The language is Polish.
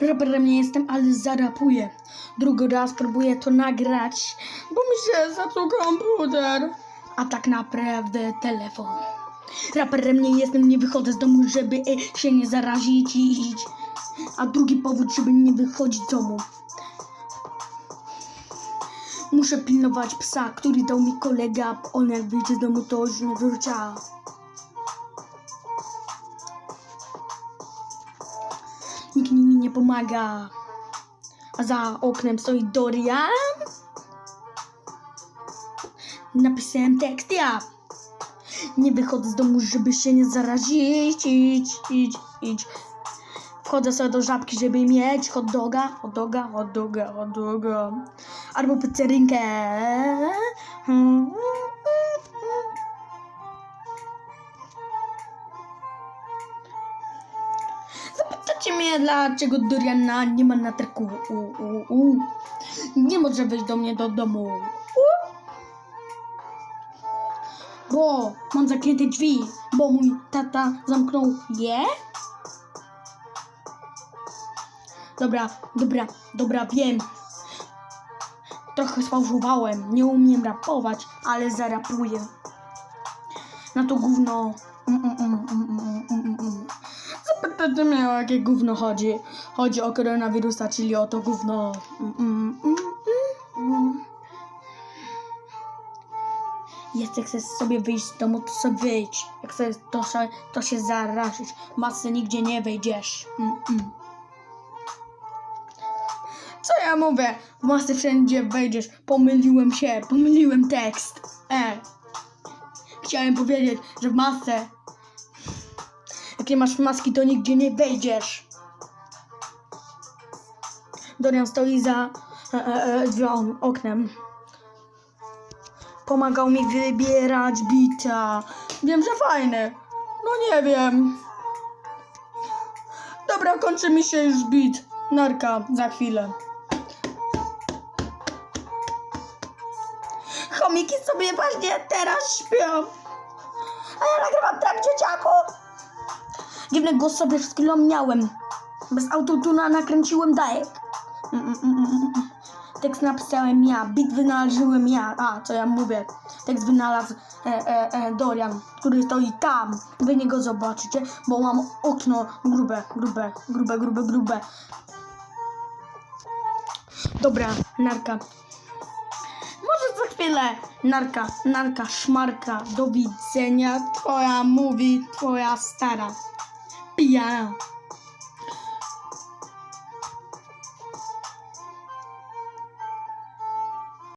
Raperem nie jestem, ale zarapuję. Drugi raz próbuję to nagrać, bo mi się zepsuł komputer. A tak naprawdę telefon. Raperem nie jestem, nie wychodzę z domu, żeby e, się nie zarazić. A drugi powód, żeby nie wychodzić z domu. Muszę pilnować psa, który dał mi kolega. On jak wyjdzie z domu, to już nie wróci. Nikt nie pomaga. A za oknem stoi Dorian. Napisałem tekst ja. Nie wychodzę z domu, żeby się nie zarazić. Idź, idź, idź. Wchodzę sobie do żabki, żeby mieć hot doga, hot doga, hot doga, hot doga. Albo pizzerinkę. Zapytacie mnie, dlaczego Doriana nie ma na terku. U, u, u. Nie może wejść do mnie do domu. U. Bo mam zamknięte drzwi, bo mój tata zamknął je. Dobra, dobra, dobra, wiem. Trochę sfałszowałem, nie umiem rapować, ale zarapuję. Na to gówno. Mm, mm, mm, mm, mm, mm, mm. Zapytacie mnie o jakie gówno chodzi. Chodzi o koronawirusa, czyli o to gówno. Jak chcesz sobie wyjść z domu, to sobie wyjdź. Jak chcesz, to, to się zarazić. Masy nigdzie nie wejdziesz. Co ja mówię? W masy wszędzie wejdziesz. Pomyliłem się, pomyliłem tekst. E. Chciałem powiedzieć, że w masę. Jak masz maski, to nigdzie nie wejdziesz. Dorian stoi za e, e, e, oknem. Pomagał mi wybierać bita. Wiem, że fajny. No nie wiem. Dobra, kończy mi się już bit. Narka, za chwilę. Chomiki sobie właśnie teraz śpią. A ja nagrywam tak, dzieciaku. Dziwny głos sobie przed chwilą miałem. Bez autotuna nakręciłem dajek. Mm, mm, mm. Tekst napisałem ja, beat wynalazłem ja. A, co ja mówię? Tekst wynalazł e, e, e, Dorian, który stoi tam. Wy nie go zobaczycie, bo mam okno grube, grube, grube, grube, grube. Dobra, narka. Może za chwilę. Narka, narka, szmarka. Do widzenia. Twoja mówi, twoja stara. 呀